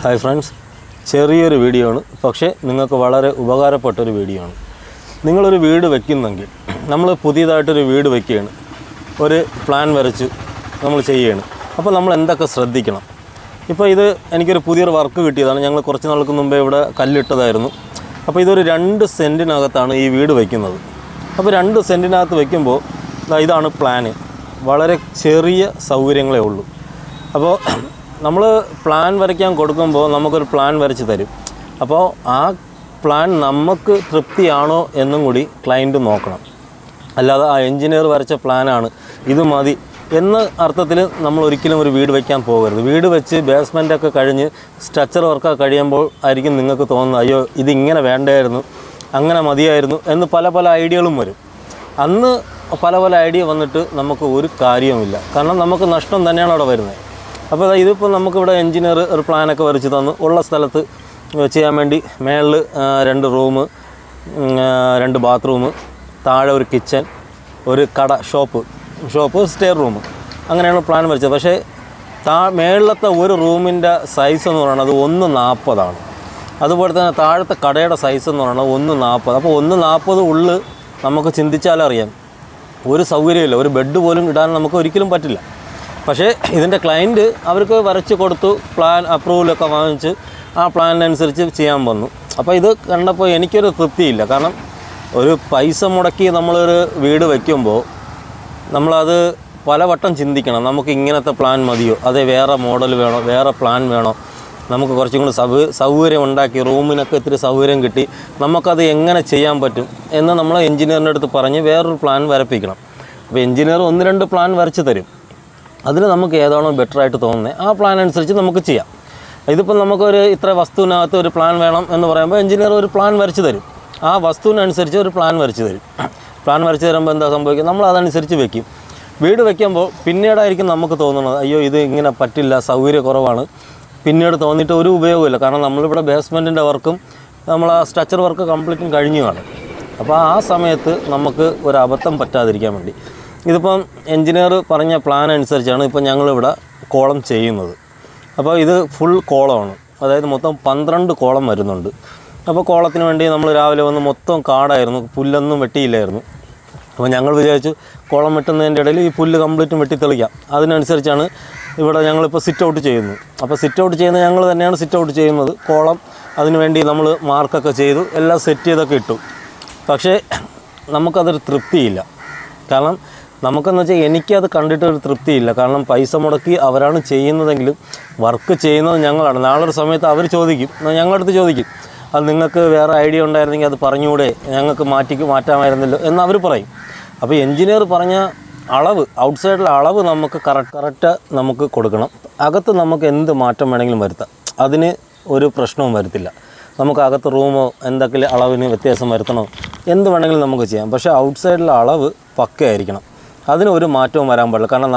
Hi friends ചെറിയൊരു video ആണ്. പക്ഷേ നിങ്ങൾക്ക് വളരെ ഉപകാരപ്പെട്ടൊരു വീഡിയോ ആണ്. നിങ്ങളൊരു വീട് വെക്കുന്നെങ്കിൽ നമ്മൾ പുതിയതായിട്ടൊരു വീട് വെക്കുകയാണ്. ഒരു പ്ലാൻ വരച്ച് നമ്മൾ ചെയ്യുകയാണ് അപ്പോൾ നമ്മൾ എന്തൊക്കെ ശ്രദ്ധിക്കണം? ഇപ്പോൾ ഇത് എനിക്കൊരു പുതിയൊരു വർക്ക് കിട്ടിയതാണ്. ഞങ്ങൾ കുറച്ച് നാൾക്ക് മുമ്പേ ഇവിടെ കല്ലിട്ടതായിരുന്നു. അപ്പോൾ ഇതൊരു രണ്ട് സെന്റിനകത്താണ് ഈ വീട് വയ്ക്കുന്നത് അപ്പോൾ രണ്ട് സെന്റിനകത്ത് വയ്ക്കുമ്പോൾ ഇതാണ് പ്ലാന് വളരെ ചെറിയ സൗകര്യങ്ങളേ ഉള്ളൂ. അപ്പോൾ നമ്മൾ പ്ലാൻ വരയ്ക്കാൻ കൊടുക്കുമ്പോൾ നമുക്കൊരു പ്ലാൻ വരച്ച് തരും. അപ്പോൾ ആ പ്ലാൻ നമുക്ക് തൃപ്തിയാണോ എന്നും കൂടി ക്ലയന്റ് നോക്കണം. അല്ലാതെ ആ എഞ്ചിനീയർ വരച്ച പ്ലാനാണ് ഇത് മതി എന്ന അർത്ഥത്തിൽ നമ്മൾ ഒരിക്കലും ഒരു വീട് വയ്ക്കാൻ പോകരുത്. വീട് വെച്ച് ബേസ്മെന്റൊക്കെ കഴിഞ്ഞ് സ്ട്രക്ചർ വർക്കൊക്കെ കഴിയുമ്പോൾ ആയിരിക്കും നിങ്ങൾക്ക് തോന്നുന്നത് അയ്യോ ഇതിങ്ങനെ വേണ്ടായിരുന്നു അങ്ങനെ മതിയായിരുന്നു എന്ന് പല പല ഐഡിയകളും വരും. അന്ന് പല പല ഐഡിയ വന്നിട്ട് നമുക്ക് ഒരു കാര്യവുമില്ല. കാരണം നമുക്ക് നഷ്ടം തന്നെയാണ് അവിടെ വരുന്നത്. അപ്പോൾ ഇതിപ്പോൾ നമുക്കിവിടെ എഞ്ചിനീയർ ഒരു പ്ലാനൊക്കെ വരച്ച് തന്നു. ഉള്ള സ്ഥലത്ത് ചെയ്യാൻ വേണ്ടി മേളിൽ രണ്ട് റൂം രണ്ട് ബാത്റൂം താഴെ ഒരു കിച്ചൺ ഒരു കട ഷോപ്പ്. ഷോപ്പ് സ്റ്റെയർ റൂം അങ്ങനെയാണ് പ്ലാൻ വരച്ചത്. പക്ഷേ താ മേളിലത്തെ ഒരു റൂമിന്റെ സൈസ് എന്ന് പറയുന്നത് ഒന്ന് നാൽപ്പതാണ്. അതുപോലെ തന്നെ താഴത്തെ കടയുടെ സൈസ് എന്ന് പറയുന്നത് ഒന്ന് നാൽപ്പത്. അപ്പോൾ ഒന്ന് നാൽപ്പത് ഉള്ളിൽ നമുക്ക് ചിന്തിച്ചാലറിയാം. ഒരു സൗകര്യമില്ല. ഒരു ബെഡ് പോലും ഇടാൻ നമുക്ക് ഒരിക്കലും പറ്റില്ല. പക്ഷേ ഇതിന്റെ ക്ലയന്റ് അവർക്ക് വരച്ച് കൊടുത്തു പ്ലാൻ അപ്രൂവലൊക്കെ വാങ്ങിച്ച് ആ പ്ലാനിനനുസരിച്ച് ചെയ്യാൻ വന്നു. അപ്പോൾ ഇത് കണ്ടപ്പോൾ എനിക്കൊരു തൃപ്തിയില്ല. കാരണം ഒരു പൈസ മുടക്കി നമ്മളൊരു വീട് വയ്ക്കുമ്പോൾ നമ്മളത് പലവട്ടം ചിന്തിക്കണം. നമുക്ക് ഇങ്ങനത്തെ പ്ലാൻ മതിയോ? അതെ വേറെ മോഡൽ വേണോ? വേറെ പ്ലാൻ വേണോ? നമുക്ക് കുറച്ചും കൂടി സൗ സൗകര്യം ഉണ്ടാക്കി റൂമിനൊക്കെ ഇത്തിരി സൗകര്യം കിട്ടി നമുക്കത് എങ്ങനെ ചെയ്യാൻ പറ്റും എന്ന് നമ്മൾ എഞ്ചിനീയറിന്റെ അടുത്ത് പറഞ്ഞ് വേറൊരു പ്ലാൻ വരപ്പിക്കണം. അപ്പോൾ എഞ്ചിനീയർ ഒന്ന് രണ്ട് പ്ലാൻ വരച്ച് തരും. അതിൽ നമുക്ക് ഏതാണോ ബെറ്റർ ആയിട്ട് തോന്നുന്നത് ആ പ്ലാൻ അനുസരിച്ച് നമുക്ക് ചെയ്യാം. ഇതിപ്പോൾ നമുക്കൊരു ഇത്ര വസ്തുവിനകത്ത് ഒരു പ്ലാൻ വേണം എന്ന് പറയുമ്പോൾ എഞ്ചിനീയർ ഒരു പ്ലാൻ വരച്ച് തരും. ആ വസ്തുവിനനുസരിച്ച് ഒരു പ്ലാൻ വരച്ച് തരും. പ്ലാൻ വരച്ച് തരുമ്പോൾ എന്താ സംഭവിക്കുക? നമ്മൾ അതനുസരിച്ച് വെക്കും. വീട് വെക്കുമ്പോൾ പിന്നീടായിരിക്കും നമുക്ക് തോന്നുന്നത് അയ്യോ ഇത് ഇങ്ങനെ പറ്റില്ല സൗകര്യക്കുറവാണ്. പിന്നീട് തോന്നിയിട്ട് ഒരു ഉപയോഗമില്ല കാരണം നമ്മളിവിടെ ബേസ്മെന്റിന്റെ വർക്കും നമ്മൾ ആ സ്ട്രക്ചർ വർക്ക് കംപ്ലീറ്റും കഴിഞ്ഞുമാണ് അപ്പോൾ ആ സമയത്ത് നമുക്ക് ഒരു അബദ്ധം പറ്റാതിരിക്കാൻ വേണ്ടി ഇതിപ്പം എൻജിനീയർ പറഞ്ഞ പ്ലാൻ അനുസരിച്ചാണ് ഇപ്പം ഞങ്ങളിവിടെ കോളം ചെയ്യുന്നത്. അപ്പോൾ ഇത് ഫുൾ കോളമാണ്. അതായത് മൊത്തം പന്ത്രണ്ട് കോളം വരുന്നുണ്ട്. അപ്പോൾ കോളത്തിന് വേണ്ടി നമ്മൾ രാവിലെ വന്ന് മൊത്തം കാടായിരുന്നു പുല്ലൊന്നും വെട്ടിയില്ലായിരുന്നു. അപ്പോൾ ഞങ്ങൾ വിചാരിച്ചു കോളം വെട്ടുന്നതിന്റെ ഇടയിൽ ഈ പുല്ല് കംപ്ലീറ്റും വെട്ടി തെളിക്കാം അതിനനുസരിച്ചാണ് ഇവിടെ ഞങ്ങളിപ്പോൾ സിറ്റ് ഔട്ട് ചെയ്യുന്നത്. അപ്പോൾ സിറ്റ് ഔട്ട് ചെയ്യുന്നത് ഞങ്ങൾ തന്നെയാണ് സിറ്റ് ഔട്ട് ചെയ്യുന്നത്. കോളം അതിനുവേണ്ടി നമ്മൾ മാർക്കൊക്കെ ചെയ്തു എല്ലാം സെറ്റ് ചെയ്തൊക്കെ ഇട്ടു. പക്ഷേ നമുക്കതൊരു തൃപ്തിയില്ല. കാരണം നമുക്കെന്ന് വെച്ചാൽ എനിക്കത് കണ്ടിട്ട് ഒരു തൃപ്തിയില്ല. കാരണം പൈസ മുടക്കി അവരാണ് ചെയ്യുന്നതെങ്കിലും വർക്ക് ചെയ്യുന്നത് ഞങ്ങളാണ്. നാളെ ഒരു സമയത്ത് അവർ ചോദിക്കും. ഞങ്ങളുടെ അടുത്ത് ചോദിക്കും. അത് നിങ്ങൾക്ക് വേറെ ഐഡിയ ഉണ്ടായിരുന്നെങ്കിൽ അത് പറഞ്ഞുകൂടെ? ഞങ്ങൾക്ക് മാറ്റി മാറ്റാമായിരുന്നല്ലോ എന്ന് അവർ പറയും. അപ്പോൾ എൻജിനീയർ പറഞ്ഞ അളവ് ഔട്ട്സൈഡിലെ അളവ് നമുക്ക് കറക്റ്റ് കറക്റ്റ് നമുക്ക് കൊടുക്കണം. അകത്ത് നമുക്ക് എന്ത് മാറ്റം വേണമെങ്കിലും വരുത്താം. അതിന് ഒരു പ്രശ്നവും വരത്തില്ല. നമുക്ക് അകത്ത് റൂമോ എന്തൊക്കെ അളവിന് വ്യത്യാസം വരുത്തണോ? എന്ത് വേണമെങ്കിലും നമുക്ക് ചെയ്യാം. പക്ഷേ ഔട്ട്സൈഡിലെ അളവ് പക്കയായിരിക്കണം. അതിന് ഒരു മാറ്റവും വരാൻ പാടില്ല. കാരണം